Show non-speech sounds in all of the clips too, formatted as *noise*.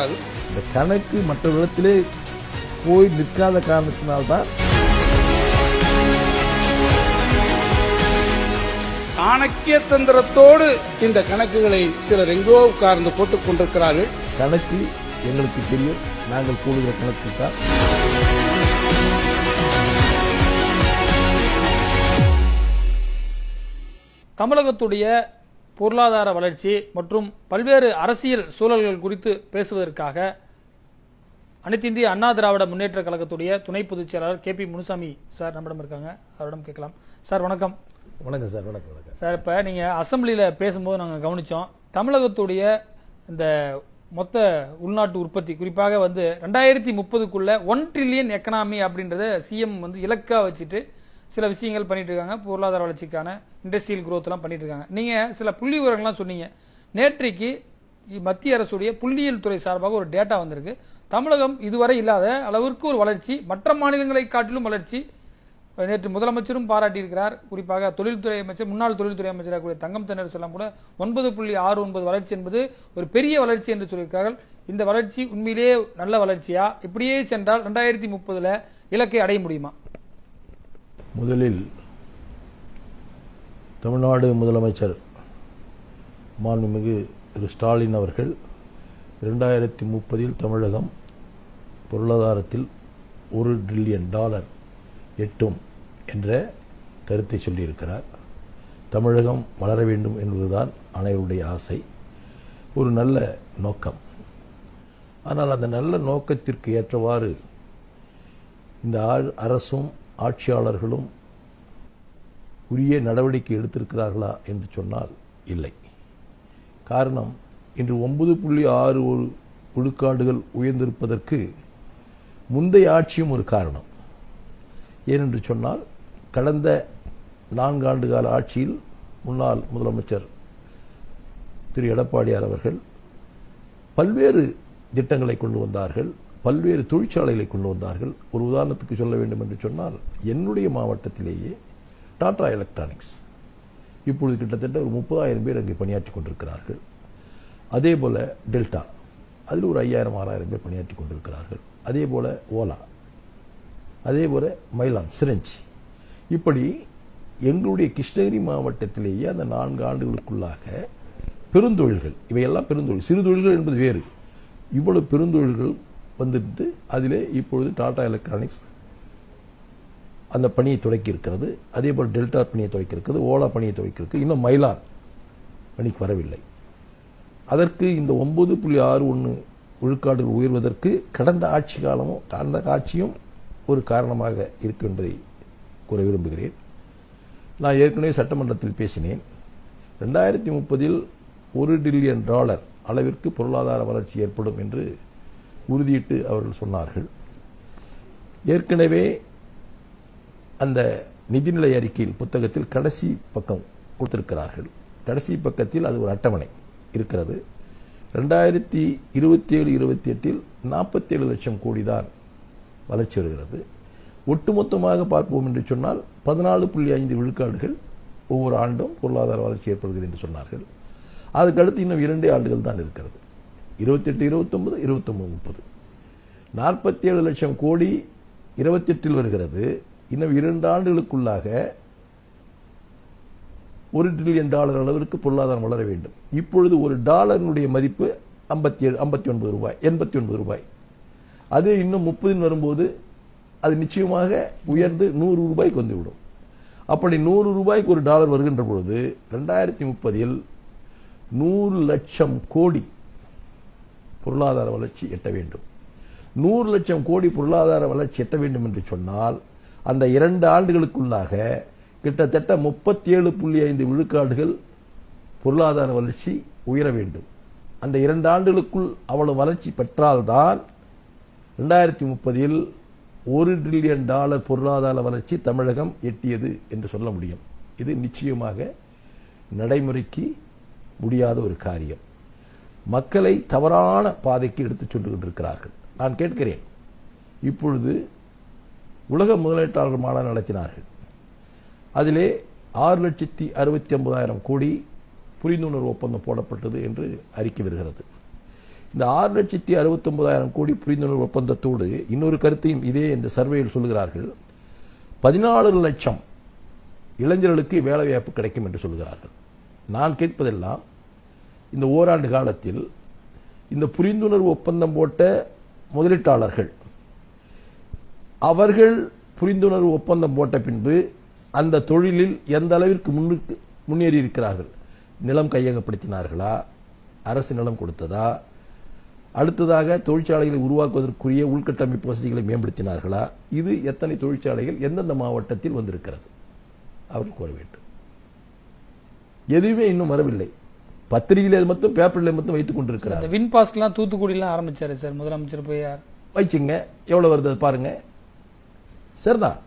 இந்த கணக்கு மற்ற இடத்திலே போய் நிற்காத காரணத்தினால்தான் சாணக்கிய தந்திரத்தோடு இந்த கணக்குகளை சிலர் எங்கோ உட்கார்ந்து போட்டுக் கொண்டிருக்கிறார்கள். கணக்கு எங்களுக்கு தெரியும் நாங்கள் கூடுகிற கணக்கு தான். தமிழகத்துடைய பொருளாதார வளர்ச்சி மற்றும் பல்வேறு அரசியல் சூழல்கள் குறித்து பேசுவதற்காக அனைத்து இந்திய அண்ணா திராவிட முன்னேற்ற கழகத்துடைய துணை பொதுச் செயலாளர் கே பி முனுசாமி சார் நம்மிடம் இருக்காங்க. அவரிடம் கேட்கலாம். சார் வணக்கம். வணக்கம் சார் வணக்கம் வணக்கம். சார் இப்ப நீங்க அசெம்பிளியில பேசும்போது நாங்க கவனிச்சோம். தமிழகத்துடைய இந்த மொத்த உள்நாட்டு உற்பத்தி குறிப்பாக வந்து ரெண்டாயிரத்தி முப்பதுக்குள்ள ஒன் ட்ரில்லியன் எக்கனாமி அப்படின்றத சிஎம் வந்து இலக்கா வச்சுட்டு சில விஷயங்கள் பண்ணிட்டு இருக்காங்க பொருளாதார வளர்ச்சிக்கான இண்டஸ்ட்ரியல் குரோத்லாம் பண்ணிட்டு இருக்காங்க நீங்க சில புள்ளி விவரங்கள்லாம் சொன்னீங்க. நேற்றைக்கு மத்திய அரசுடைய புள்ளியியல் துறை சார்பாக ஒரு டேட்டா வந்திருக்கு. தமிழகம் இதுவரை இல்லாத அளவிற்கு ஒரு வளர்ச்சி மற்ற மாநிலங்களை காட்டிலும் வளர்ச்சி. நேற்று முதலமைச்சரும் பாராட்டியிருக்கிறார். குறிப்பாக தொழில்துறை அமைச்சர் முன்னாள் தொழில்துறை அமைச்சராக கூடிய தங்கம் தென்னர் செல்லம் கூட ஒன்பது புள்ளி ஆறு ஒன்பது வளர்ச்சி என்பது ஒரு பெரிய வளர்ச்சி என்று சொல்லியிருக்கிறார்கள். இந்த வளர்ச்சி உண்மையிலேயே நல்ல வளர்ச்சியா? இப்படியே சென்றால் ரெண்டாயிரத்தி முப்பதுல இலக்கை அடைய முடியுமா? முதலில் தமிழ்நாடு முதலமைச்சர் மாண்புமிகு திரு ஸ்டாலின் அவர்கள் இரண்டாயிரத்தி முப்பதில் தமிழகம் பொருளாதாரத்தில் ஒரு ட்ரில்லியன் டாலர் எட்டும் என்ற கருத்தை சொல்லியிருக்கிறார். தமிழகம் வளர வேண்டும் என்பதுதான் அனைவருடைய ஆசை. ஒரு நல்ல நோக்கம். ஆனால் அந்த நல்ல நோக்கத்திற்கு ஏற்றவாறு இந்த அரசும் ஆட்சியாளர்களும் உரிய நடவடிக்கை எடுத்திருக்கிறார்களா என்று சொன்னால் இல்லை. காரணம் இன்று ஒன்பது புள்ளி ஆறு ஒரு விழுக்காடுகள் உயர்ந்திருப்பதற்கு முந்தைய ஆட்சியும் ஒரு காரணம். ஏனென்று சொன்னால் கடந்த நான்காண்டு கால ஆட்சியில் முன்னாள் முதலமைச்சர் திரு எடப்பாடியார் அவர்கள் பல்வேறு திட்டங்களை கொண்டு வந்தார்கள். பல்வேறு தொழிற்சாலைகளை கொண்டு வந்தார்கள். ஒரு உதாரணத்துக்கு சொல்ல வேண்டும் என்று சொன்னால் என்னுடைய மாவட்டத்திலேயே டாடா எலக்ட்ரானிக்ஸ் இப்பொழுது கிட்டத்தட்ட ஒரு முப்பதாயிரம் பேர் அங்கே பணியாற்றி கொண்டிருக்கிறார்கள். அதே போல் டெல்டா அதில் ஒரு ஐயாயிரம் ஆறாயிரம் பேர் பணியாற்றி கொண்டிருக்கிறார்கள். அதே போல் ஓலா அதே போல் மயிலான் சிரஞ்ச். இப்படி எங்களுடைய கிருஷ்ணகிரி மாவட்டத்திலேயே அந்த நான்கு ஆண்டுகளுக்குள்ளாக பெருந்தொழில்கள் இவையெல்லாம் பெருந்தொழில் சிறு தொழில்கள் என்பது வேறு. இவ்வளவு பெருந்தொழில்கள் வந்துட்டு அதிலே இப்பொழுது டாடா எலக்ட்ரானிக்ஸ் அந்த பணியை தொடக்கி இருக்கிறது அதே போல் டெல்டா பணியை தொடக்கி இருக்கிறது ஓலா பணியை தொடக்கி இருக்கு இன்னும் மயிலார் பணிக்கு வரவில்லை. அதற்கு இந்த ஒன்பது புள்ளி ஆறு ஒன்று விழுக்காடுகள் உயர்வதற்கு கடந்த ஆட்சி காலமும் கடந்த ஆட்சியும் ஒரு காரணமாக இருக்கும் என்பதை கூற விரும்புகிறேன். நான் ஏற்கனவே சட்டமன்றத்தில் பேசினேன். ரெண்டாயிரத்தி முப்பதில் ஒரு டில்லியன் டாலர் அளவிற்கு பொருளாதார வளர்ச்சி ஏற்படும் என்று உறுதியிட்டு அவர்கள் சொன்னார்கள். ஏற்கனவே அந்த நிதிநிலை அறிக்கையில் புத்தகத்தில் கடைசி பக்கம் கொடுத்திருக்கிறார்கள். கடைசி பக்கத்தில் அது ஒரு அட்டவணை இருக்கிறது. ரெண்டாயிரத்தி இருபத்தி ஏழு இருபத்தி எட்டில் நாற்பத்தேழு லட்சம் கோடி தான் வளர்ச்சி வருகிறது. ஒட்டுமொத்தமாக பார்ப்போம் என்று சொன்னால் பதினாலு புள்ளி ஐந்து விழுக்காடுகள் ஒவ்வொரு ஆண்டும் பொருளாதார வளர்ச்சி ஏற்படுகிறது என்று சொன்னார்கள். அதுக்கடுத்து இன்னும் இரண்டே ஆண்டுகள் தான் இருக்கிறது. இருபத்தெட்டு இருபத்தொம்பது இருபத்தொம்பது முப்பது. நாற்பத்தி ஏழு லட்சம் கோடி இருபத்தெட்டில் வருகிறது. இன்னும் இரண்டு ஆண்டுகளுக்குள்ளாக ஒரு ட்ரில்லியன் டாலர் அளவிற்கு பொருளாதாரம் வளர வேண்டும். இப்பொழுது ஒரு டாலரினுடைய மதிப்பு ஐம்பத்தி ஏழு ஐம்பத்தி ஒன்பது ரூபாய் எண்பத்தி ஒன்பது ரூபாய். அது இன்னும் முப்பதின் வரும்போது அது நிச்சயமாக உயர்ந்து நூறு ரூபாய்க்கு வந்துவிடும். அப்படி நூறு ரூபாய்க்கு ஒரு டாலர் வருகின்ற பொழுது ரெண்டாயிரத்தி முப்பதில் நூறு லட்சம் கோடி பொருளாதார வளர்ச்சி எட்ட வேண்டும். நூறு லட்சம் கோடி பொருளாதார வளர்ச்சி எட்ட வேண்டும் என்று சொன்னால் அந்த இரண்டு ஆண்டுகளுக்குள்ளாக கிட்டத்தட்ட முப்பத்தி ஏழு புள்ளி ஐந்து விழுக்காடுகள் பொருளாதார வளர்ச்சி உயர வேண்டும். அந்த இரண்டு ஆண்டுகளுக்குள் அவ்வளவு வளர்ச்சி பெற்றால்தான் ரெண்டாயிரத்தி முப்பதில் ஒரு டிரில்லியன் டாலர் பொருளாதார வளர்ச்சி தமிழகம் எட்டியது என்று சொல்ல முடியும். இது நிச்சயமாக நடைமுறைக்கு முடியாத ஒரு காரியம். மக்களை தவறான பாதைக்கு எடுத்துச் சென்று கொண்டிருக்கிறார்கள் நான் கேட்கிறேன் இப்பொழுது உலக முதலீட்டாளர் மாநாடு நடத்தினார்கள். அதிலே ஆறு லட்சத்தி அறுபத்தி ஒன்பதாயிரம் கோடி புரிந்துணர்வு ஒப்பந்தம் போடப்பட்டது என்று அறிக்கை வருகிறது. இந்த ஆறு லட்சத்தி அறுபத்தொன்பதாயிரம் கோடி புரிந்துணர்வு ஒப்பந்தத்தோடு இன்னொரு கருத்தையும் இதே இந்த சர்வேயில் சொல்கிறார்கள் பதினாலு லட்சம் இளைஞர்களுக்கு வேலைவாய்ப்பு கிடைக்கும் என்று சொல்கிறார்கள் நான் கேட்பதெல்லாம் இந்த ஓராண்டு காலத்தில் இந்த புரிந்துணர்வு ஒப்பந்தம் போட்ட முதலீட்டாளர்கள் அவர்கள் புரிந்துணர்வு ஒப்பந்தம் போட்ட பின்பு அந்த தொழிலில் எந்த அளவிற்கு முன்னுக்கு முன்னேறி இருக்கிறார்கள்? நிலம் கையகப்படுத்தினார்களா? அரசு நிலம் கொடுத்ததா? அடுத்ததாக தொழிற்சாலைகளை உருவாக்குவதற்குரிய உள்கட்டமைப்பு வசதிகளை மேம்படுத்தினார்களா? இது எத்தனை தொழிற்சாலைகள் எந்தெந்த மாவட்டத்தில் வந்திருக்கிறது? அவர் கூற வேண்டும். எதுவுமே இன்னும் வரவில்லை. பத்திரிகையில மட்டும் பேப்பரில் மட்டும் வைத்துக் கொண்டிருக்கிறார். வின் பாஸ்க்லாம் தூத்துக்குடிலாம் ஆரம்பிச்சாரு சார் முதலமைச்சர் போய் வச்சுங்க. எவ்வளவு வருது அது பாருங்க. சரிதான்.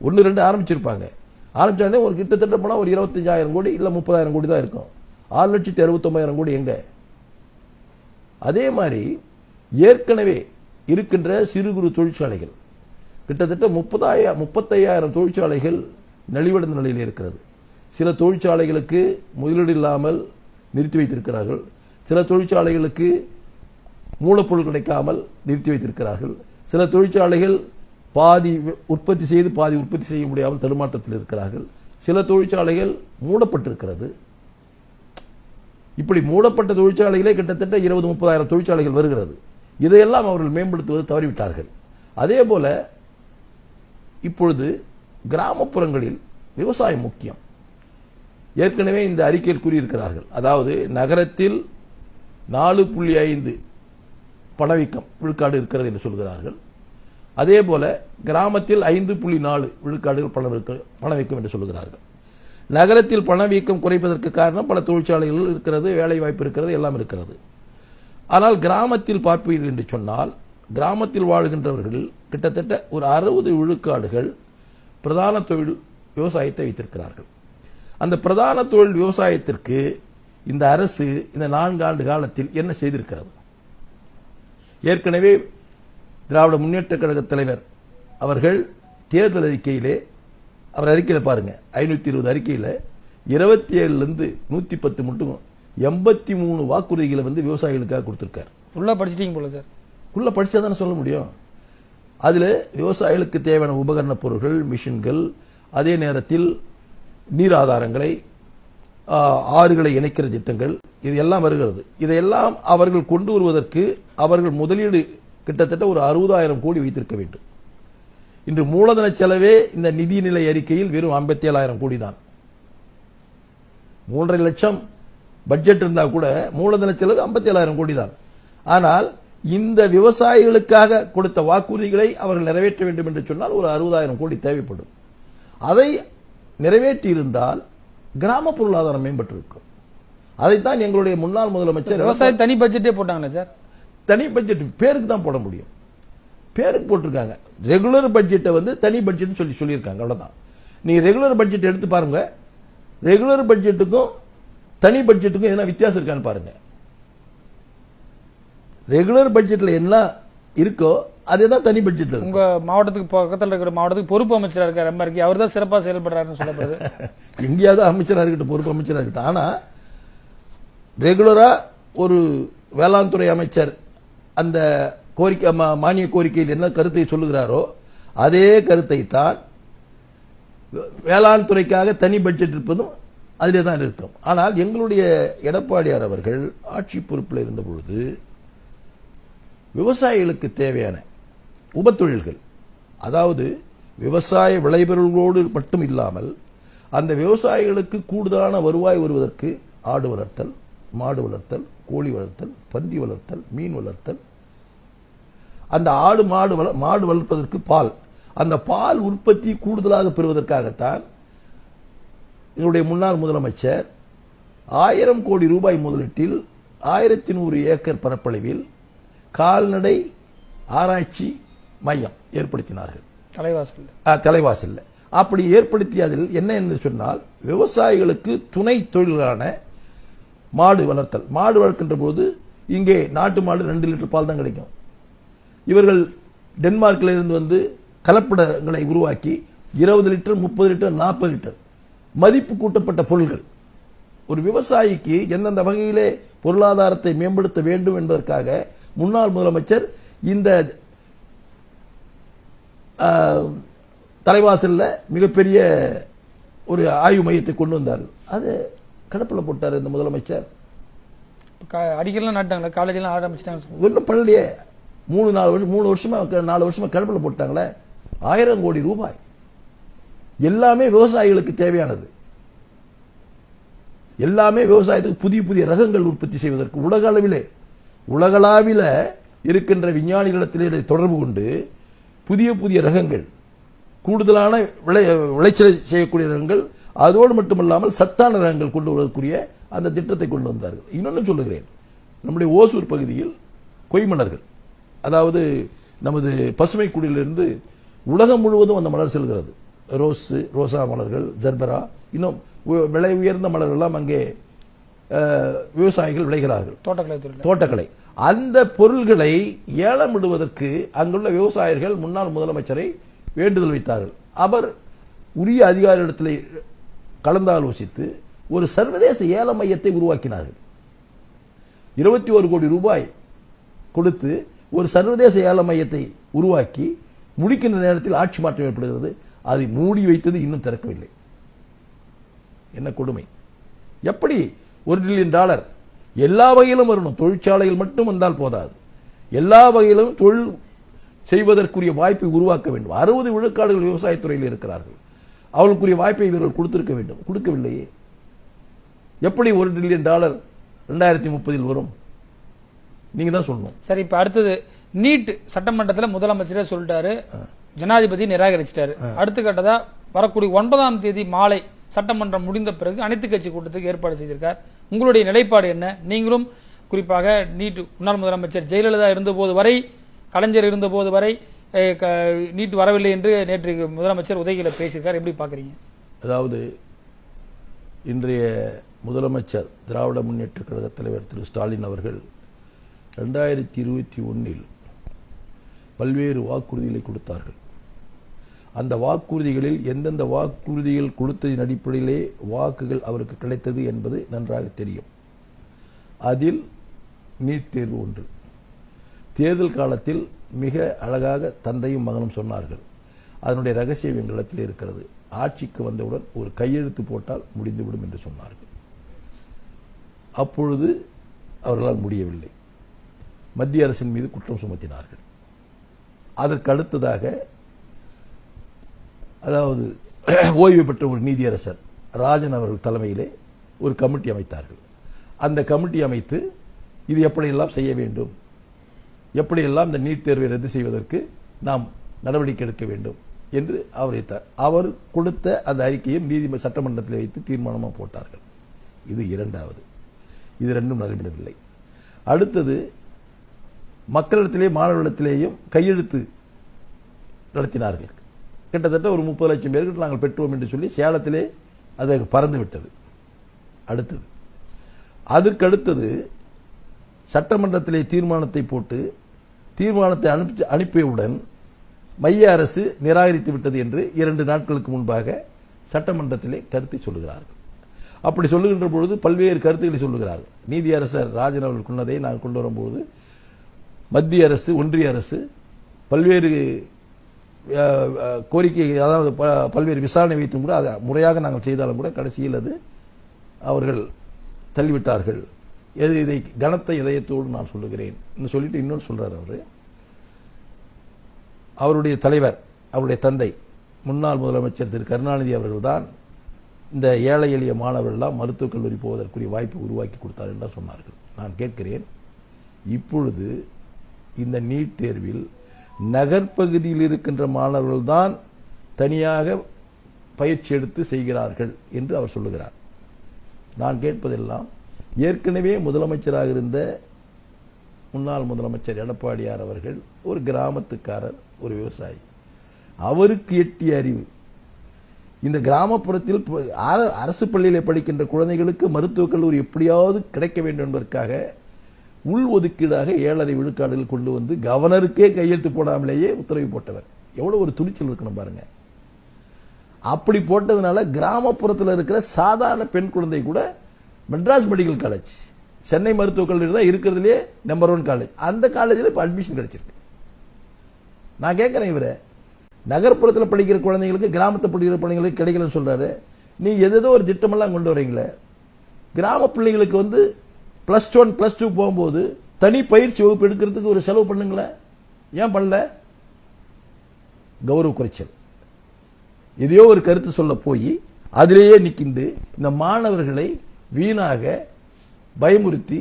ஒன்று ரெண்டு ஆரம்பிச்சிருப்பாங்க. ஆரம்பிச்சாலே ஒரு கிட்டத்தட்ட போனால் ஒரு இருபத்தஞ்சாயிரம் கோடி இல்லை முப்பதாயிரம் கோடி தான் இருக்கும். ஆறு லட்சத்தி அறுபத்தொம்பதாயிரம் கோடி எங்க? அதே மாதிரி ஏற்கனவே இருக்கின்ற சிறு குறு தொழிற்சாலைகள் கிட்டத்தட்ட முப்பதாயிரம் முப்பத்தையாயிரம் தொழிற்சாலைகள் நலிவடைந்த நிலையில் இருக்கிறது. சில தொழிற்சாலைகளுக்கு முதலீடு இல்லாமல் நிறுத்தி வைத்திருக்கிறார்கள். சில தொழிற்சாலைகளுக்கு மூலப்பொருள் கிடைக்காமல் நிறுத்தி வைத்திருக்கிறார்கள். சில தொழிற்சாலைகள் பாதி உற்பத்தி செய்து பாதி உற்பத்தி செய்ய முடியாமல் தடுமாற்றத்தில் இருக்கிறார்கள். சில தொழிற்சாலைகள் மூடப்பட்டிருக்கிறது. இப்படி மூடப்பட்ட தொழிற்சாலைகளே கிட்டத்தட்ட இருபது முப்பதாயிரம் தொழிற்சாலைகள் வருகிறது. இதையெல்லாம் அவர்கள் மேம்படுத்துவது தவறிவிட்டார்கள். அதே போல இப்பொழுது கிராமப்புறங்களில் விவசாயம் முக்கியம். ஏற்கனவே இந்த அறிக்கையில் கூறியிருக்கிறார்கள். அதாவது நகரத்தில் நாலு புள்ளி ஐந்து பணவீக்கம் விழுக்காடு இருக்கிறது என்று சொல்கிறார்கள். அதே போல கிராமத்தில் ஐந்து புள்ளி நாலு விழுக்காடுகள் பணவீக்கம் பணவீக்கம் என்று சொல்கிறார்கள். நகரத்தில் பணவீக்கம் குறைப்பதற்கு காரணம் பல தொழிற்சாலைகள் இருக்கிறது வேலை வாய்ப்பு இருக்கிறது எல்லாம் இருக்கிறது. ஆனால் கிராமத்தில் பார்ப்பீர்கள் என்று சொன்னால் கிராமத்தில் வாழ்கின்றவர்கள் கிட்டத்தட்ட ஒரு அறுபது விழுக்காடுகள் பிரதான தொழில் விவசாயத்தை வைத்திருக்கிறார்கள். அந்த பிரதான தொழில் விவசாயத்திற்கு இந்த அரசு இந்த நான்கு ஆண்டு காலத்தில் என்ன செய்திருக்கிறது? ஏற்கனவே திராவிட முன்னேற்ற கழக தலைவர் அவர்கள் தேர்தல் அறிக்கையிலே அவர் அறிக்கையில் பாருங்க ஐநூத்தி இருபது அறிக்கையில் இருபத்தி ஏழுலேருந்து நூற்றி பத்து மட்டும் எண்பத்தி மூணு வாக்குறுதிகளை வந்து விவசாயிகளுக்காக கொடுத்துருக்காரு. ஃபுல்லா படிச்சிட்டீங்க போல சார். உள்ள படிச்சா தானே சொல்ல முடியும்? அதுல விவசாயிகளுக்கு தேவையான உபகரண பொருட்கள் மிஷின்கள் அதே நேரத்தில் நீர் ஆதாரங்களை ஆறுகளை இணைக்கிற திட்டங்கள் இது எல்லாம் வருகிறது. இதையெல்லாம் அவர்கள் கொண்டு வருவதற்கு அவர்கள் முதலீடு கிட்டத்தட்ட ஒரு அறுபதாயிரம் கோடி வைத்திருக்க வேண்டும். இன்று மூலதன செலவே இந்த நிதிநிலை அறிக்கையில் வெறும் ஐம்பத்தி ஏழாயிரம் கோடி தான். மூன்றரை லட்சம் பட்ஜெட் இருந்தா கூட மூலதன செலவு ஐம்பத்தி ஏழாயிரம் கோடி தான். ஆனால் இந்த விவசாயிகளுக்காக கொடுத்த வாக்குறுதிகளை அவர்கள் நிறைவேற்ற வேண்டும் என்று சொன்னால் ஒரு அறுபதாயிரம் கோடி தேவைப்படும். அதை நிறைவேற்றி இருந்தால் கிராம பொருளாதாரம் மேம்பட்டிருக்கும். அதைத்தான் எங்களுடைய முன்னாள் முதலமைச்சர் விவசாய தனி பட்ஜெட்டே போட்டாங்களே சார்? தனி பட்ஜெட் பேருக்கு தான் போட முடியும். பேருக்கு போட்டிருக்காங்க. ரெகுலர் பட்ஜெட்டை வந்து தனி பட்ஜெட்னு சொல்லி சொல்லியிருக்காங்க. அவ்வளவுதான். நீங்க ரெகுலர் பட்ஜெட் எடுத்து பாருங்க. ரெகுலர் பட்ஜெட்டுக்கும் தனி பட்ஜெட்டுக்கும் எதனா வித்தியாசம் இருக்கான்னு பாருங்க. ரெகுலர் பட்ஜெட்ல என்ன இருக்கோ அதே தான் இருக்கும் உங்க மாவட்டத்துக்கு பக்கத்துல இருக்கிற மாவட்டத்துக்கு பொறுப்பு அமைச்சரா இருக்காரு. எம்ஆர்கே அவர் தான் சிறப்பா செயல்படுறாருன்னு சொல்லப்படுது. *laughs* எங்கேயாவது அமைச்சராக இருக்கட்டும் பொறுப்பு அமைச்சராக இருக்கட்டும். ஆனா ரெகுலரா ஒரு வேளாண் துறை அமைச்சர் அந்த கோரிக்கை மானிய கோரிக்கையில் என்ன கருத்தை சொல்லுகிறாரோ அதே கருத்தை தான் வேளாண் துறைக்காக தனி பட்ஜெட் இருப்பதும் அதிலே தான் இருக்கும். ஆனால் எங்களுடைய எடப்பாடியார் அவர்கள் ஆட்சி பொறுப்பில் இருந்த பொழுது விவசாயிகளுக்கு தேவையான உபத்தொழில்கள். அதாவது விவசாய விளைபொருளோடு மட்டும் இல்லாமல் அந்த விவசாயிகளுக்கு கூடுதலான வருவாய் வருவதற்கு ஆடு வளர்த்தல் மாடு வளர்த்தல் கோழி வளர்த்தல் பன்றி வளர்த்தல் மீன் வளர்த்தல். அந்த ஆடு மாடு வள மாடு வளர்ப்பதற்கு பால். அந்த பால் உற்பத்தி கூடுதலாக பெறுவதற்காகத்தான் என்னுடைய முன்னாள் முதலமைச்சர் ஆயிரம் கோடி ரூபாய் முதலீட்டில் ஆயிரத்தி நூறு ஏக்கர் பரப்பளவில் கால்நடை ஆராய்ச்சி மையம் ஏற்படுத்தினார்கள். தலைவாசல். தலைவாசல்ல அப்படி ஏற்படுத்தியதில் என்ன என்று சொன்னால் விவசாயிகளுக்கு துணை தொழிலான மாடு வளர்த்தல். மாடு வளர்க்கின்ற போது இங்கே நாட்டு மாடு ரெண்டு லிட்டர் பால் தான் கிடைக்கும். இவர்கள் டென்மார்க்கில் இருந்து வந்து கலப்படங்களை உருவாக்கி இருபது லிட்டர் முப்பது லிட்டர் நாற்பது லிட்டர் மதிப்பு கூட்டப்பட்ட பொருள்கள். ஒரு விவசாயிக்கு எந்தெந்த வகையிலே பொருளாதாரத்தை மேம்படுத்த வேண்டும் என்பதற்காக முன்னாள் முதலமைச்சர் இந்த தலைவாசல்ல மிகப்பெரிய ஒரு ஆய்வு மையத்தை கொண்டு வந்தார். அது கடப்பில் போட்டார் இந்த முதலமைச்சர். அடிக்கலாம் நாட்டாங்களே? காலேஜெல்லாம் ஆரம்பிச்சிட்டாங்க ஒன்றும் பண்ணலையே மூணு நாலு வருஷம் மூணு வருஷமா நாலு வருஷமா கடப்பில் போட்டாங்களே. ஆயிரம் கோடி ரூபாய். எல்லாமே விவசாயிகளுக்கு தேவையானது. எல்லாமே விவசாயத்துக்கு புதிய புதிய ரகங்கள் உற்பத்தி செய்வதற்கு உலக அளவிலே உலகளாவில இருக்கின்ற விஞ்ஞானிகளிடத்திலே தொடர்பு கொண்டு புதிய புதிய ரகங்கள். கூடுதலான விளை விளைச்சலை செய்யக்கூடிய ரகங்கள் அதோடு மட்டுமல்லாமல் சத்தான ரகங்கள் கொண்டு வருவதற்குரிய அந்த திட்டத்தை கொண்டு வந்தார்கள். இன்னொன்று சொல்லுகிறேன். நம்முடைய ஓசூர் பகுதியில் கொய்மலர்கள் அதாவது நமது பசுமை குடியிலிருந்து உலகம் முழுவதும் அந்த மலர் செல்கிறது. ரோஸ் ரோசா மலர்கள் ஜர்பரா இன்னும் உ- விலை உயர்ந்த மலர்கள்லாம் அங்கே விவசாயிகள் விளைகிறார்கள். தோட்டக்கலைத்துறையில் தோட்டக்கலை. அந்த பொருள்களை ஏலம் விடுவதற்கு அங்குள்ள விவசாயிகள் முன்னாள் முதலமைச்சரை வேண்டுதல் வைத்தார்கள். அவர் உரிய அதிகாரியிடத்தில் கலந்தாலோசித்து ஒரு சர்வதேச ஏல மையத்தை உருவாக்கினார்கள். இருபத்தி ஒரு கோடி ரூபாய் கொடுத்து ஒரு சர்வதேச ஏல மையத்தை உருவாக்கி முடிக்கின்ற நேரத்தில் ஆட்சி மாற்றம் ஏற்படுகிறது. அதை மூடி வைத்தது இன்னும் திறக்கவில்லை. என்ன கொடுமை. எப்படி ஒரு டில்லியன் டாலர் எல்லா வகையிலும் வரணும். தொழிற்சாலைகள் மட்டும் வந்தால் போதாது. எல்லா வகையிலும் தொழில் செய்வதற்குரிய வாய்ப்பை உருவாக்க வேண்டும். அறுபது விழுக்காடுகள் விவசாயத்துறையில் இருக்கிறார்கள். அவர்களுக்குரிய வாய்ப்பை இவர்கள் கொடுத்திருக்க வேண்டும். கொடுக்கவில்லையே. எப்படி ஒரு டில்லியன் டாலர் ரெண்டாயிரத்தி முப்பதில் வரும்? நீங்க தான் சொல்லணும். சரி இப்ப அடுத்தது நீட் சட்டமன்றத்துல முதலமைச்சரே சொல்லிட்டாரு. ஜனாதிபதி நிராகரிச்சிட்டாரு. அடுத்த கட்டதா வரக்கூடிய ஒன்பதாம் தேதி மாலை சட்டமன்றம் முடிந்த பிறகு அனைத்து கட்சி கூட்டத்துக்கு ஏற்பாடு செய்திருக்கார். உங்களுடைய நிலைப்பாடு என்ன? நீங்களும் குறிப்பாக நீட் முன்னாள் முதலமைச்சர் ஜெயலலிதா இருந்தபோது வரை கலைஞர் இருந்தபோது வரை க- நீட் வரவில்லை என்று நேற்று முதலமைச்சர் உதயகில பேசியிருக்கார். எப்படி பாக்குறீங்க அதாவது இன்றைய முதலமைச்சர் திராவிட முன்னேற்ற கழக தலைவர் திரு. ஸ்டாலின் அவர்கள் ரெண்டாயிரத்தி இருபத்தி ஒன்றில் பல்வேறு வாக்குறுதிகளை கொடுத்தார்கள். அந்த வாக்குறுதிகளில் எந்தெந்த வாக்குறுதிகள் கொடுத்ததின் அடிப்படையிலே வாக்குகள் அவருக்கு கிடைத்தது என்பது நன்றாக தெரியும். அதில் நீட் தேர்வு ஒன்று. தேர்தல் காலத்தில் மிக அழகாக தந்தையும் மகனும் சொன்னார்கள். அதனுடைய ரகசியம் எங்களிடத்தில் இருக்கிறது. ஆட்சிக்கு வந்தவுடன் ஒரு கையெழுத்து போட்டால் முடிந்துவிடும் என்று சொன்னார்கள். அப்பொழுது அவர்களால் முடியவில்லை. மத்திய அரசின் மீது குற்றம் சுமத்தினார்கள். அதற்கு அடுத்ததாக அதாவது *clears throat* ஓய்வு பெற்ற ஒரு நீதியரசர் ராஜன் அவர்கள் தலைமையிலே ஒரு கமிட்டி அமைத்தார்கள். அந்த கமிட்டி அமைத்து இது எப்படியெல்லாம் செய்ய வேண்டும்? எப்படியெல்லாம் இந்த நீட் தேர்வை ரத்து செய்வதற்கு நாம் நடவடிக்கை எடுக்க வேண்டும்? என்று அவர் வைத்தார். அவர் கொடுத்த அந்த அறிக்கையை நீதிமன்ற சட்டமன்றத்தில் வைத்து தீர்மானமாக போட்டார்கள். இது இரண்டாவது. இது ரெண்டும் நடைபெறவில்லை. அடுத்தது மக்களிடத்திலே மாணவர்களிடத்திலேயும் கையெழுத்து நடத்தினார்கள். கிட்டத்தட்ட ஒரு முப்பது லட்சம் பேருக்கு நாங்கள் பெற்றோம் என்று சொல்லி சேலத்திலே அது பறந்து விட்டது அடுத்தது. அதற்கடுத்தது சட்டமன்றத்திலே தீர்மானத்தை போட்டு தீர்மானத்தை அனுப்பி அனுப்பியவுடன் மைய அரசு நிராகரித்து விட்டது என்று இரண்டு நாட்களுக்கு முன்பாக சட்டமன்றத்திலே கருத்தை சொல்லுகிறார்கள். அப்படி சொல்லுகின்ற பொழுது பல்வேறு கருத்துக்களை சொல்லுகிறார்கள். நீதியரசர் ராஜன் அவர்கள் கொண்டதை நாங்கள் கொண்டு வரும்போது மத்திய அரசு ஒன்றிய அரசு பல்வேறு கோரிக்கை அதாவது ப- பல்வேறு விசாரணை வைத்தும் கூட அதை முறையாக நாங்கள் செய்தாலும் கூட கடைசியில் அது அவர்கள் தள்ளிவிட்டார்கள். எது இதை கனத்த இதயத்தோடு நான் சொல்லுகிறேன். இன்னும் சொல்லிட்டு இன்னொன்று சொல்கிறார் அவர். அவருடைய தலைவர் அவருடைய தந்தை முன்னாள் முதலமைச்சர் திரு கருணாநிதி அவர்கள்தான் இந்த ஏழை எளிய மாணவர்கள்லாம் மருத்துவக் கல்லூரி போவதற்குரிய வாய்ப்பு உருவாக்கி கொடுத்தார் என்று சொன்னார்கள். நான் கேட்கிறேன் இப்பொழுது இந்த நீட் தேர்வில் நகர்ப்பகுதியில் இருக்கின்ற மாணவர்கள்தான் தனியாக பயிற்சி எடுத்து செய்கிறார்கள் என்று அவர் சொல்லுகிறார். நான் கேட்பதெல்லாம் ஏற்கனவே முதலமைச்சராக இருந்த முன்னாள் முதலமைச்சர் எடப்பாடியார் அவர்கள் ஒரு கிராமத்துக்காரர் ஒரு விவசாயி. அவருக்கு எட்டிய அறிவு. இந்த கிராமப்புறத்தில் அர- அரசு பள்ளியில் படிக்கின்ற குழந்தைகளுக்கு மருத்துவக் கல்லூரி எப்படியாவது கிடைக்க வேண்டும் என்பதற்காக உள் ஒதுக்கீடாக ஏழரை விழுக்காடுகள் கொண்டு வந்து கவர்னருக்கே கையெழுத்து போடாமலேயே உத்தரவு போட்டவர். எவ்வளவு ஒரு துணிச்சல் இருக்கணும் பாருங்க. அப்படி போட்டதுனால கிராமப்புறத்தில் இருக்கிற சாதாரண பெண் குழந்தை கூட மெட்ராஸ் மெடிக்கல் காலேஜ் சென்னை மருத்துவக் கல்லூரி தான் இருக்கிறதுலே நம்பர் ஒன் காலேஜ் அந்த காலேஜில் இப்போ அட்மிஷன் கிடைச்சிருக்கு. நான் கேட்குறேன் இவரை. நகர்ப்புறத்தில் படிக்கிற குழந்தைங்களுக்கு கிராமத்தில் படிக்கிற குழந்தைங்களுக்கு கிடைக்கலன்னு சொல்றாரு. நீ எதோ ஒரு திட்டமெல்லாம் கொண்டு வரீங்களே. கிராம பிள்ளைங்களுக்கு வந்து ப்ளஸ் ஒன் ப்ளஸ் டூ போகும்போது தனி பயிற்சி வகுப்பு எடுக்கிறதுக்கு ஒரு செலவு பண்ணுங்களேன் ஏன் பண்ணல? கௌரவ குறைச்சல். எதையோ ஒரு கருத்து சொல்ல போய் அதிலேயே நிற்கின்று இந்த மாணவர்களை வீணாக பயமுறுத்தி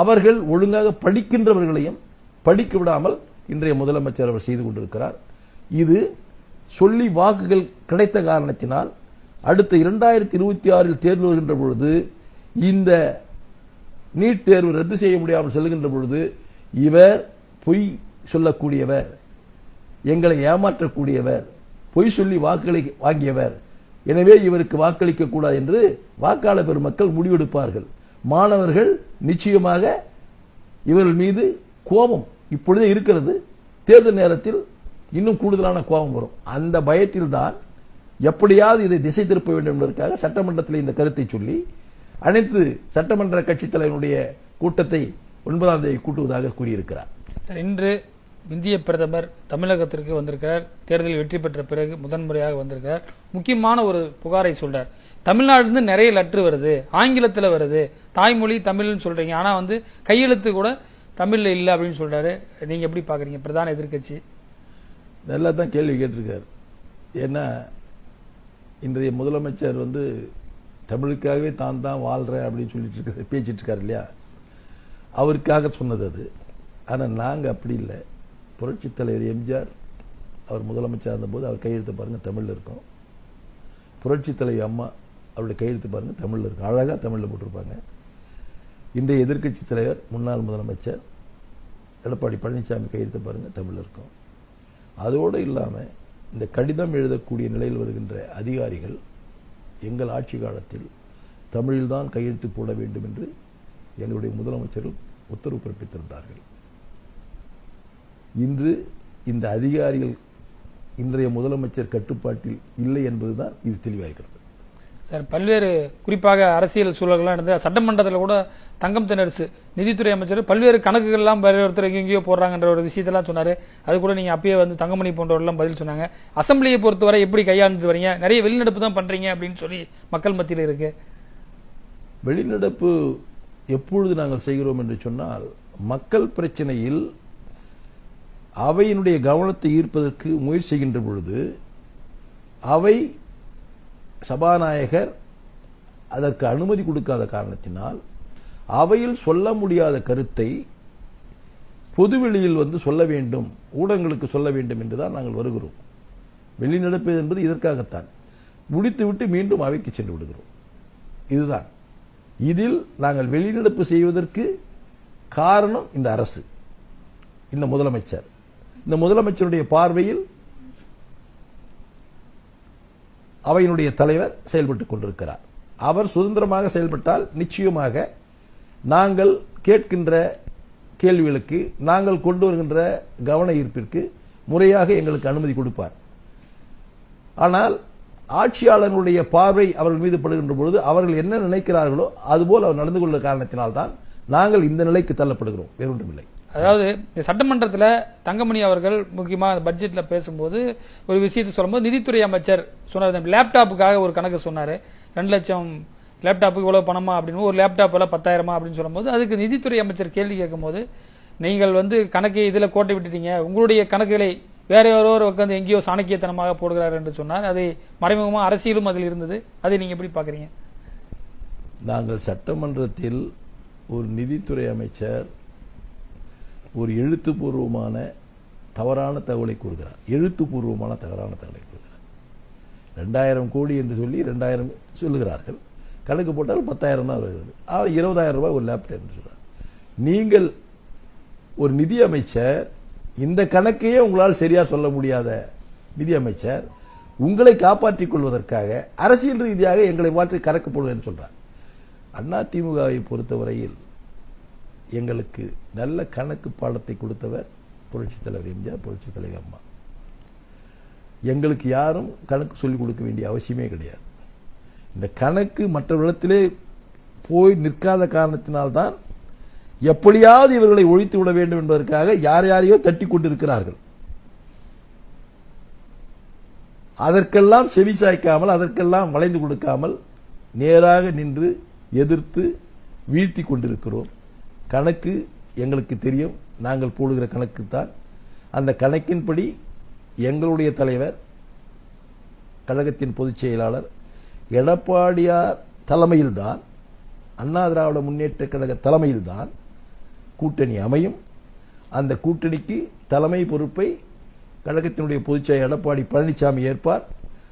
அவர்கள் ஒழுங்காக படிக்கின்றவர்களையும் படிக்க விடாமல் இன்றைய முதலமைச்சர் அவர் செய்து கொண்டிருக்கிறார். இது சொல்லி வாக்குகள் கிடைத்த காரணத்தினால் அடுத்த இரண்டாயிரத்தி இருபத்தி ஆறில் தேர்வு வருகின்ற பொழுது இந்த நீட் தேர்வு ரத்து செய்ய முடியாமல் செல்கின்ற பொழுது இவர் பொய் சொல்லக்கூடியவர் எங்களை ஏமாற்றக்கூடியவர் பொய் சொல்லி வாக்களி வாங்கியவர். எனவே இவருக்கு வாக்களிக்க கூடாது என்று வாக்காளர் பெருமக்கள் முடிவெடுப்பார்கள். மாணவர்கள் நிச்சயமாக இவர்கள் மீது கோபம் இப்பொழுதே இருக்கிறது. தேர்தல் நேரத்தில் இன்னும் கூடுதலான கோபம் வரும். அந்த பயத்தில் தான் எப்படியாவது இதை திசை திருப்ப வேண்டும் என்பதற்காக சட்டமன்றத்தில் இந்த கருத்தை சொல்லி அனைத்து சட்டமன்ற கட்சித் தலைவனுடைய கூட்டத்தை ஒன்பதாம் தேதி கூட்டுவதாக கூறியிருக்கிறார். இன்று இந்திய பிரதமர் தமிழகத்திற்கு வந்திருக்கிறார். தேர்தலில் வெற்றி பெற்ற பிறகு முதன்முறையாக வந்திருக்கிறார். முக்கியமான ஒரு புகாரை சொல்றார். தமிழ்நாடு இருந்து நிறைய லெட்ரு வருது. ஆங்கிலத்துல வருது. தாய்மொழி தமிழ்னு சொல்றீங்க. ஆனா வந்து கையெழுத்து கூட தமிழ்ல இல்ல அப்படின்னு சொல்றாரு. நீங்க எப்படி பாக்குறீங்க? பிரதான எதிர்க்கட்சி. நல்லா தான் கேள்வி கேட்டிருக்காரு. ஏன்னா இன்றைய முதலமைச்சர் வந்து தமிழுக்காகவே தான் தான் வாழ்கிறேன் அப்படின்னு சொல்லிட்டு இருக்க பேசிட்டு இருக்கார் இல்லையா? அவருக்காக சொன்னது அது. ஆனால் நாங்கள் அப்படி இல்லை. புரட்சி தலைவர் எம்ஜிஆர் அவர் முதலமைச்சர் இருந்தபோது அவர் கையெழுத்து பாருங்கள் தமிழில் இருக்கும். புரட்சி தலைவி அம்மா அவருடைய கையெழுத்து பாருங்கள் தமிழில் இருக்கும். அழகாக தமிழில் போட்டிருப்பாங்க. இன்றைய எதிர்க்கட்சி தலைவர் முன்னாள் முதலமைச்சர் எடப்பாடி பழனிசாமி கையெழுத்து பாருங்கள் தமிழில் இருக்கும். அதோடு இல்லாமல் இந்த கடிதம் எழுதக்கூடிய நிலையில் வருகின்ற அதிகாரிகள் எங்கள் ஆட்சி காலத்தில் தமிழில்தான் கையெழுத்து போட வேண்டும் என்று எங்களுடைய முதலமைச்சர்கள் உத்தரவு பிறப்பித்திருந்தார்கள். இன்று இந்த அதிகாரிகள் இன்றைய முதலமைச்சர் கட்டுப்பாட்டில் இல்லை என்பதுதான் இது தெளிவாகிறது. சார் பல்வேறு குறிப்பாக அரசியல் சூழல்கள்லாம் நடந்து சட்டமன்றத்தில் கூட தங்கம் தென்னரசு. நிதித்துறை அமைச்சர் பல்வேறு கணக்குகள்லாம் வேற ஒருத்தர் எங்கெங்கேயோ போடுறாங்கன்ற ஒரு விஷயத்தெல்லாம் சொன்னாரு. அது கூட நீங்க அப்பயே வந்து தங்கமணி போன்றவர்கள்லாம் பதில் சொன்னாங்க. அசம்பிளியை பொறுத்தவரை எப்படி கையாண்டு வரீங்க? நிறைய வெளிநடப்பு தான் பண்றீங்க அப்படின்னு சொல்லி மக்கள் மத்தியில் இருக்கு. வெளிநடப்பு எப்பொழுது நாங்கள் செய்கிறோம் என்று சொன்னால் மக்கள் பிரச்சனையில் அவையினுடைய கவனத்தை ஈர்ப்பதற்கு முயற்சி செய்கின்ற பொழுது அவை சபாநாயகர் அதற்கு அனுமதி கொடுக்காத காரணத்தினால் அவையில் சொல்ல முடியாத கருத்தை பொதுவெளியில் வந்து சொல்ல வேண்டும் ஊடகங்களுக்கு சொல்ல வேண்டும் என்றுதான் நாங்கள் வருகிறோம். வெளிநடப்பு என்பது இதற்காகத்தான். முடித்துவிட்டு மீண்டும் அவைக்கு சென்று விடுகிறோம். இதுதான். இதில் நாங்கள் வெளிநடப்பு செய்வதற்கு காரணம் இந்த அரசு இந்த முதலமைச்சர். இந்த முதலமைச்சருடைய பார்வையில் அவையினுடைய தலைவர் செயல்பட்டுக் கொண்டிருக்கிறார். அவர் சுதந்திரமாக செயல்பட்டால் நிச்சயமாக நாங்கள் கேட்கின்ற கேள்விகளுக்கு நாங்கள் கொண்டு வருகின்ற கவன ஈர்ப்பிற்கு முறையாக எங்களுக்கு அனுமதி கொடுப்பார். ஆனால் ஆட்சியாளர்களுடைய பார்வை அவர்கள் மீது படுகின்ற பொழுது அவர்கள் என்ன நினைக்கிறார்களோ அதுபோல் அவர் நடந்து கொள்ள காரணத்தினால்தான் நாங்கள் இந்த நிலைக்கு தள்ளப்படுகிறோம். வேறொன்றுமில்லை. அதாவது இந்த சட்டமன்றத்தில் தங்கமணி அவர்கள் முக்கியமாக அந்த பேசும்போது ஒரு விஷயத்தை சொல்லும்போது நிதித்துறை அமைச்சர் சொன்னார். லேப்டாப்புக்காக ஒரு கணக்கு சொன்னார். ரெண்டு லட்சம் லேப்டாப்புக்கு இவ்வளோ பணமா அப்படின்னு ஒரு லேப்டாப் எல்லாம் பத்தாயிரமா அப்படின்னு சொல்லும்போது அதுக்கு நிதித்துறை அமைச்சர் கேள்வி கேட்கும்போது நீங்கள் வந்து கணக்கை இதில் கோட்டை விட்டுட்டீங்க. உங்களுடைய கணக்குகளை வேற ஒருவர் உட்காந்து எங்கேயோ சாணக்கியத்தனமாக போடுகிறார் என்று சொன்னார். அதை மறைமுகமாக அரசியலும் அதில் இருந்தது. அதை நீங்கள் எப்படி பார்க்குறீங்க? நாங்கள் சட்டமன்றத்தில் ஒரு நிதித்துறை அமைச்சர் ஒரு எழுத்துப்பூர்வமான தவறான தகவலை கூறுகிறார். எழுத்துப்பூர்வமான தவறான தகவலை கூறுகிறார். ரெண்டாயிரம் கோடி என்று சொல்லி ரெண்டாயிரம் சொல்லுகிறார்கள். கணக்கு போட்டால் பத்தாயிரம் தான் வருகிறது ஆனால் இருபதாயிரம் ரூபாய் ஒரு லேப்டாப் சொல்கிறார் நீங்கள் ஒரு நிதி அமைச்சர் இந்த கணக்கையே உங்களால் சரியாக சொல்ல முடியாத நிதி அமைச்சர் உங்களை காப்பாற்றிக் கொள்வதற்காக அரசியல் ரீதியாக எங்களை மாற்றி கணக்கு போடுவேன் சொல்கிறார் அண்ணா திமுகவை பொறுத்தவரையில் எங்களுக்கு நல்ல கணக்கு பாடத்தை கொடுத்தவர் புரட்சித் தலைவர் எம்ஜிஆர் புரட்சித் தலைவர் அம்மா. எங்களுக்கு யாரும் கணக்கு சொல்லிக் கொடுக்க வேண்டிய அவசியமே கிடையாது. இந்த கணக்கு மற்றவர்களிடத்திலே போய் நிற்காத காரணத்தினால்தான் எப்படியாவது இவர்களை ஒழித்து விட வேண்டும் என்பதற்காக யார் யாரையோ தட்டி கொண்டிருக்கிறார்கள். அதற்கெல்லாம் செவி சாய்க்காமல் அதற்கெல்லாம் வளைந்து கொடுக்காமல் நேராக நின்று எதிர்த்து வீழ்த்தி கொண்டிருக்கிறோம். கணக்கு எங்களுக்கு தெரியும். நாங்கள் போடுகிற கணக்கு தான். அந்த கணக்கின்படி எங்களுடைய தலைவர் கழகத்தின் பொதுச் செயலாளர் எடப்பாடியார் தலைமையில்தான் அண்ணா திராவிட முன்னேற்ற கழக தலைமையில்தான் கூட்டணி அமையும். அந்த கூட்டணிக்கு தலைமை பொறுப்பை கழகத்தினுடைய பொதுச்செயலர் எடப்பாடி பழனிசாமி ஏற்பார்.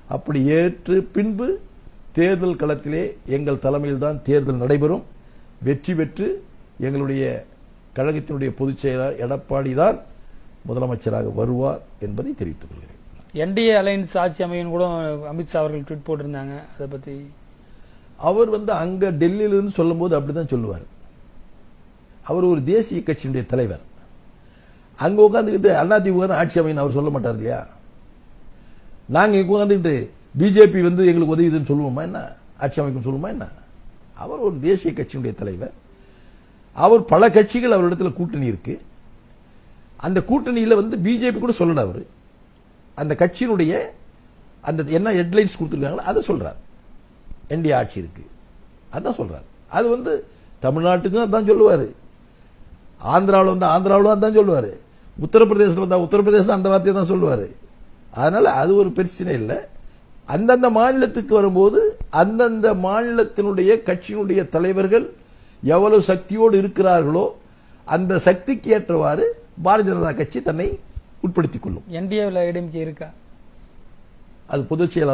அப்படி ஏற்று பின்பு தேர்தல் களத்திலே எங்கள் தலைமையில்தான் தேர்தல் நடைபெறும். வெற்றி பெற்று எங்களுடைய கழகத்தினுடைய பொதுச் செயலாளர் எடப்பாடி தான் முதலமைச்சராக வருவார் என்பதை தெரிவித்துக் கொள்கிறேன். என்டிஏ அலைன்ஸ் ஆட்சி அமையும் கூட அமித்ஷா அவர்கள் ட்வீட் போட்டிருந்தாங்க. அதை பத்தி அவர் வந்து அங்க டெல்லியிலிருந்து சொல்லும் போது அப்படிதான் சொல்லுவார். அவர் ஒரு தேசிய கட்சியினுடைய தலைவர். அங்க உட்காந்துக்கிட்டு அதிமுக தான் ஆட்சி அமையும் அவர் சொல்ல மாட்டார் இல்லையா? நாங்க இங்க உட்காந்துக்கிட்டு பிஜேபி வந்து எங்களுக்கு உதவிதுன்னு சொல்லுவோமா என்ன? ஆட்சி அமைக்கும் சொல்லுவோமா என்ன? அவர் ஒரு தேசிய கட்சியினுடைய தலைவர். அவர் பல கட்சிகள் அவரிடத்தில் கூட்டணி இருக்கு. அந்த கூட்டணியில் வந்து பிஜேபி கூட சொல்லல அவர். அந்த கட்சியினுடைய அந்த என்ன ஹெட்லைன்ஸ் கொடுத்துருக்காங்களோ அதை சொல்கிறார் என்டிஏ ஆட்சி இருக்கு. அதான் சொல்கிறார் அது வந்து தமிழ்நாட்டுக்கும் அதான் சொல்லுவார். ஆந்திராவில் வந்து ஆந்திராவிலும் அதான் சொல்லுவார். உத்தரப்பிரதேசத்தில் வந்தால் உத்தரப்பிரதேசம் அந்த வார்த்தையை தான் சொல்லுவார். அதனால் அது ஒரு பிரச்சனை இல்லை. அந்தந்த மாநிலத்துக்கு வரும்போது அந்தந்த மாநிலத்தினுடைய கட்சியினுடைய தலைவர்கள் எவ்வளவு சக்தியோடு இருக்கிறார்களோ அந்த சக்திக்கு ஏற்றவாறு பாரதிய ஜனதா கட்சி தன்னை உட்படுத்திக் கொள்ளும். என்டிஏவில் இருக்கா? அது பொதுச் செயலாளர்